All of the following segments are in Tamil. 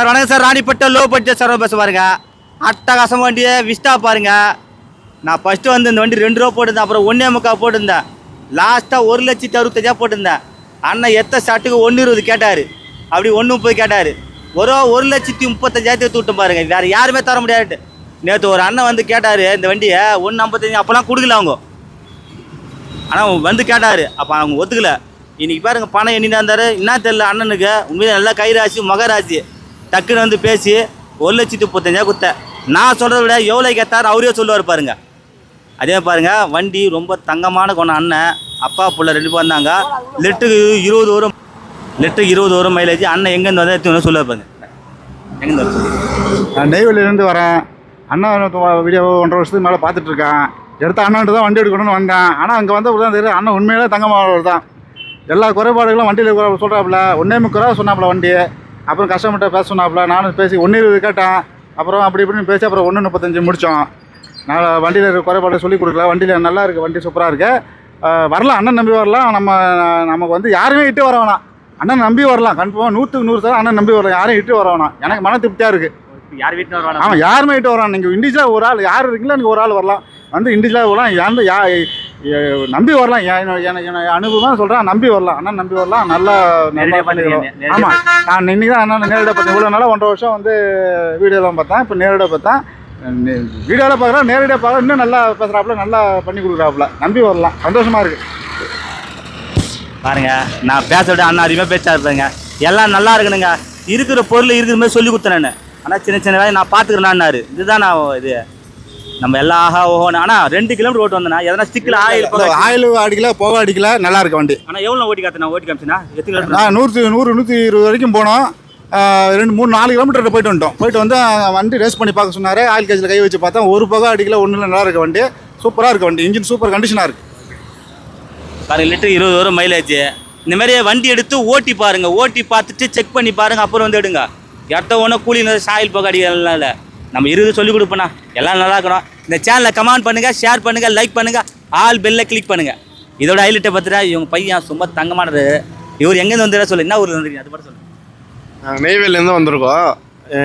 சார் வணக்கம் sir. ராணிப்பட்ட low budget sir bus பாருங்க. அட்டகாசம் வண்டியை விஸ்டா பாருங்க. நான் ஃபஸ்ட்டு வந்து இந்த வண்டி ரெண்டு ரூபா போட்டிருந்தேன். அப்புறம் ஒன்றே முக்கா போட்டிருந்தேன். லாஸ்ட்டாக ஒரு லட்சத்தி அறுபத்தஞ்சா போட்டிருந்தேன். அண்ணன் எத்த ஷாட்டுக்கு ஒன்று இருபது கேட்டார். அப்படி ஒன்று முப்பது கேட்டார். ஒரு ஒரு லட்சத்தி முப்பத்தஞ்சாயிரத்தி தூட்டும் பாருங்க. வேறு யாருமே தர முடியாது. நேற்று ஒரு அண்ணன் வந்து கேட்டார் இந்த வண்டியை ஒன்று ஐம்பத்தஞ்சு அப்போலாம் கொடுக்கல அவங்க. ஆனால் வந்து கேட்டார். அப்போ அவங்க ஒத்துக்கல. இன்றைக்கி பாருங்கள் பணம் எண்ணினா இருந்தார் என்ன தெரில அண்ணனுக்கு. உண்மையிலே நல்லா கைராசி மகராசி. டக்குன்னு வந்து பேசி ஒரு லட்சத்தி முப்பத்தஞ்சா கொடுத்தேன். நான் சொல்கிறத விட எவ்வளோ கேட்டார் அவரே சொல்லுவார் பாருங்க. அதே பாருங்க வண்டி ரொம்ப தங்கமான கொண்ட அண்ணன் அப்பா பிள்ளை ரெண்டு பேர் வந்தாங்க. லிட்டருக்கு இருபது வரும் லிட்டருக்கு இருபது வரும் மைலேஜ் அண்ணன் எங்கேருந்து வந்தால் எடுத்து சொல்லுவார் பாருங்க. எங்கேருந்து வர நான் நெய்வேலியிலேருந்து வரேன். அண்ணா வீடியோ ஒன்றரை வருஷத்துக்கு மேலே பார்த்துட்டு இருக்கேன். எடுத்த அண்ணன்ட்டு தான் வண்டி எடுக்கணும்னு வந்தேன். ஆனால் அங்கே வந்த தான் தெரியும் அண்ணன் உண்மையிலே தங்கமானவர் தான். எல்லா குறைபாடுகளும் வண்டியில் சொல்கிறாப்புல ஒன்றே முக்கிய சொன்னாப்புல வண்டி அப்புறம் கஸ்டமர்கிட்ட பேச சொன்னாப்புல நானும் பேசி ஒன்று இருபது கேட்டேன். அப்புறம் அப்படி இப்படின்னு பேசி அப்புறம் ஒன்று முப்பத்தஞ்சு முடித்தோம் நான் வண்டியில் இருக்க குறைபாடு சொல்லி கொடுக்கல. வண்டியில் நல்லா இருக்குது வண்டி சூப்பராக இருக்குது வரலாம் அண்ணன் நம்பி வரலாம். நம்ம நமக்கு வந்து யாருமே இட்டு வர வேணாம். அண்ணன் நம்பி வரலாம். கன்ஃபார்மாக நூற்றுக்கு நூறு சதவீதம் அண்ணன் நம்பி வரலாம். யாரையும் இட்டு வர வேணாம். எனக்கு மன திருப்தியாக இருக்குது யார் வீட்டில் வருவாங்க ஆமாம் யாருமே இட்டு வரான் நீங்கள் இண்டிவிஜுவலாக ஒரு ஆள் யார் இருக்கீங்களோ நீங்கள் ஒரு ஆள் வரலாம். வந்து இண்டிவிஜுவலாக வரலாம் யாரு யா நம்பி வரலாம். என் என- என அனுபவம் சொல்கிறேன் நம்பி வரலாம். அண்ணன் நம்பி வரலாம். நல்லா. ஆமாம் நான் இன்னைக்கு தான் அண்ணன் நேரடியாக பார்த்தேன். இவ்வளோ நாளாக ஒன்றரை வருஷம் வந்து வீடியோலாம் பார்த்தேன். இப்போ நேரடியாக பார்த்தேன். வீடியோவில் பார்க்குறேன் நேரடியாக பார்க்குறேன் இன்னும் நல்லா பேசுகிறாப்புல நல்லா பண்ணி கொடுக்குறாப்புல. நம்பி வரலாம். சந்தோஷமாக இருக்குது பாருங்க நான் பேச விட அண்ணா அதிகமாக பேச்சா இருப்பேங்க எல்லாம் நல்லா இருக்கணுங்க. இருக்கிற பொருள் இருக்கிற மாதிரி சொல்லி கொடுத்தேன் நான். ஆனால் சின்ன சின்ன வேலை நான் பார்த்துக்கிறேன்னாரு இதுதான் நான் இது. நம்ம எல்லா ஆஹா ஓஹோன்னு. ஆனால் ரெண்டு கிலோமீட்டர் ஓட்டு வந்தேன்னா எதனா ஸ்டிக்கில் ஆயில் ஆயில் அடிக்கல போக அடிக்கல நல்லா இருக்கு வண்டி. ஆனால் எவ்வளோ ஓட்டி காத்து நான் ஓட்டி காமிச்சினா எத்தனை கிலோமீட்டர் நூற்றி நூறு நூற்றி இருபது வரைக்கும் போனோம். ரெண்டு மூணு நாலு கிலோமீட்டர் போயிட்டு வந்துட்டோம். போயிட்டு வந்து வண்டி ரேஸ் பண்ணி பார்க்க சொன்னார். ஆயில் கேஜில் கை வச்சு பார்த்தா ஒரு புகை அடிக்கல ஒன்றும் நல்லா இருக்கு வண்டி. சூப்பராக இருக்கு வண்டி. இன்ஜின் சூப்பர் கண்டிஷனாக இருக்கு. பாருங்க லிட்டர் இருபது வரும் மைலேஜ் இந்த மாதிரி வண்டி எடுத்து ஓட்டி பாருங்க. ஓட்டி பார்த்துட்டு செக் பண்ணி பாருங்க அப்புறம் வந்து எடுங்க. எத்த ஒன்று கூலி சாயில் போக அடிக்கலாம் இல்லை நம்ம இருபது சொல்லி கொடுப்போண்ணா எல்லாம் நல்லா இருக்கணும். இந்த சேனலை கமெண்ட் பண்ணுங்கள் ஷேர் பண்ணுங்கள் லைக் பண்ணுங்கள் ஆல் பெல்ல கிளிக் பண்ணுங்கள் இதோட ஹைலைட்டை பார்த்துட்டா இவங்க பையன் ரொம்ப தங்கமானது. இவர் எங்கேருந்து வந்துடா சொல்லு என்ன ஊர் வந்துருக்கீங்க அது மட்டும் சொல்லுங்கள் நாங்கள் நெய்வேலியிலேருந்து வந்திருக்கோம்.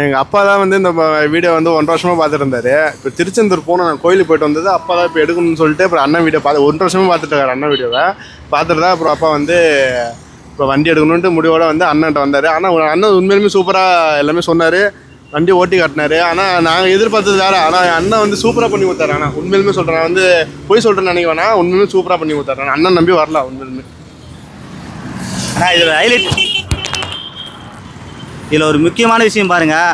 எங்கள் அப்பா தான் வந்து இந்த வீடியோ வந்து ஒன்றரை வருஷமாக பார்த்துட்டு இப்போ திருச்செந்தூர் போனோம் நான் கோயிலுக்கு போயிட்டு வந்தது அப்பா தான் இப்போ எடுக்கணும்னு சொல்லிட்டு அப்புறம் அண்ணன் வீடியோ பார்த்து ஒன்றரை வருஷமாக பார்த்துட்டு இருக்காரு அண்ணன் வீடியோவை. பார்த்துட்டு தான் அப்புறம் அப்பா வந்து இப்போ வண்டி எடுக்கணுன்ட்டு முடிவோட வந்து அண்ணன்ட்ட வந்தார். ஆனால் அண்ணன் உண்மையிலுமே சூப்பராக எல்லாமே சொன்னார். வண்டி ஓட்டி காட்டினாரு. ஆனால் நாங்கள் எதிர்பார்த்தது வேறு. ஆனால் அண்ணன் வந்து சூப்பராக பண்ணி கொடுத்தாரு. ஆனால் உண்மையிலுமே சொல்கிறேன் நான் வந்து போய் சொல்கிறேன்னு நினைக்க உண்மையிலுமே சூப்பராக பண்ணி கொடுத்தாரு. நான் அண்ணன் நம்பி வரலாம் உண்மையிலுமே. ஆனால் இதில் ஹைலைட் இதில் ஒரு முக்கியமான விஷயம் பாருங்கள்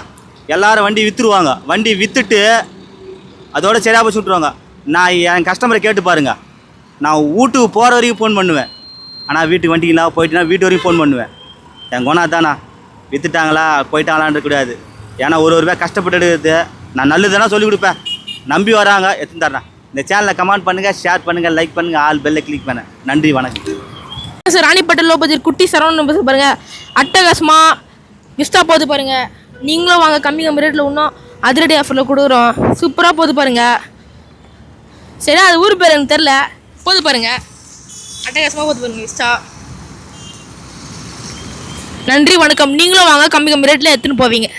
எல்லாரும் வண்டி விற்றுருவாங்க வண்டி விற்றுட்டு அதோட சரியாக போய் சுட்டுருவாங்க. நான் என் கஸ்டமரை கேட்டு பாருங்கள் நான் வீட்டுக்கு போகிற வரைக்கும் ஃபோன் பண்ணுவேன். ஆனால் வீட்டுக்கு வண்டிக்கு நான் போயிட்டுனா வீட்டு வரைக்கும் ஃபோன் பண்ணுவேன். என் குணம் தானா விற்றுட்டாங்களா போயிட்டாங்களான்னு கூடாது ஏன்னா ஒரு ஒரு பேர் கஷ்டப்பட்டு எடுக்கிறது. நான் நல்லதுனா சொல்லி கொடுப்பேன். நம்பி வராங்க எடுத்துன்னு தரேன். இந்த சேனலை கமெண்ட் பண்ணுங்கள் ஷேர் பண்ணுங்கள் லைக் பண்ணுங்கள் ஆல் பெல்லை கிளிக் பண்ண நன்றி வணக்கம். சார் ராணிப்பட்ட லோ குட்டி சரவணன் பஸ் பாருங்கள் அட்டகாசமாக விஸ்டா போகுது பாருங்கள் நீங்களும் வாங்க கம்மி கம்மி ரேட்டில் இன்னும் அதிரடி ஆஃபரில் கொடுக்குறோம். சூப்பராக போகுது பாருங்கள் சரி அது ஊர் பேர் எனக்கு தெரில போகுது பாருங்கள் அட்டகாசமாக போகுது பாருங்கள் விஸ்டா நன்றி வணக்கம். நீங்களும் வாங்க கம்மி கம்மி ரேட்டில் எடுத்துன்னு போவீங்க.